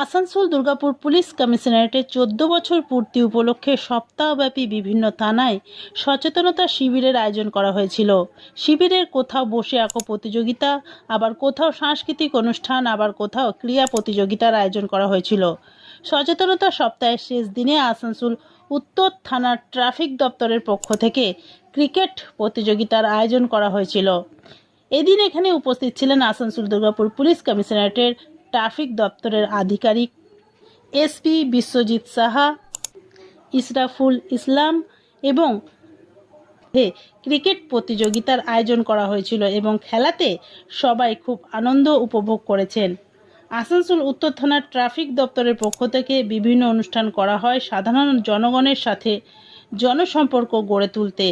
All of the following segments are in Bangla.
আসানসোল দুর্গাপুর পুলিশ কমিশনারেটের চোদ্দ বছর পূর্তি উপলক্ষে সপ্তাহব্যাপী বিভিন্ন থানায় সচেতনতা শিবিরের আয়োজন করা হয়েছিল। শিবিরের কোথাও বসে আঁকো প্রতিযোগিতা, আবার কোথাও সাংস্কৃতিক অনুষ্ঠান, আবার কোথাও ক্রীড়া প্রতিযোগিতার আয়োজন করা হয়েছিল। সচেতনতা সপ্তাহের শেষ দিনে আসানসোল উত্তর থানার ট্রাফিক দপ্তরের পক্ষ থেকে ক্রিকেট প্রতিযোগিতার আয়োজন করা হয়েছিল। এদিন এখানে উপস্থিত ছিলেন আসানসোল দুর্গাপুর পুলিশ কমিশনারেটের ট্রাফিক দপ্তরের আধিকারিক এসপি বিশ্বজিৎ সাহা, ইসরাফুল ইসলাম এবং ক্রিকেট প্রতিযোগিতার আয়োজন করা হয়েছিল এবং খেলাতে সবাই খুব আনন্দ উপভোগ করেছেন। আসানসোল উত্তর থানার ট্রাফিক দপ্তরের পক্ষ থেকে বিভিন্ন অনুষ্ঠান করা হয় সাধারণ জনগণের সাথে জনসম্পর্ক গড়ে তুলতে।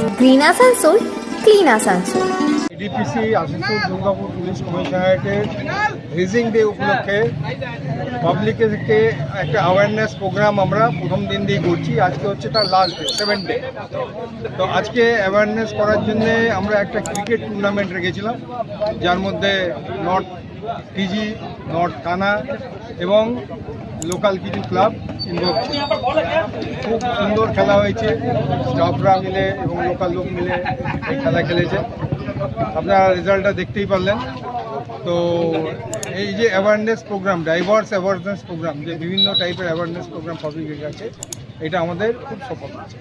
Green Asansol clean Asansol DPC Asansol Durgapur police কমিশনারেটের রিজিং day উপলক্ষে পাবলিককে একটা অ্যাওয়ারনেস প্রোগ্রাম আমরা প্রথম দিন দিয়ে করছি। আজকে হচ্ছে তার লাস্ট ডে সেভেন ডে তো আজকে অ্যাওয়ারনেস করার জন্যে আমরা একটা ক্রিকেট টুর্নামেন্ট রেখেছিলাম, যার মধ্যে নর্থ টিজি নর্থ থানা এবং লোকাল কিছু ক্লাব খুব সুন্দর খেলা হয়েছে। স্টাফরা মিলে এবং লোকাল লোক মিলে এই খেলা খেলেছে। আপনারা রেজাল্টটা দেখতেই পারলেন। তো এই যে awareness programme diverse awareness programme যে বিভিন্ন টাইপের অ্যাওয়ারনেস প্রোগ্রাম পাবলিকের কাছে, এটা আমাদের খুব সফল হচ্ছে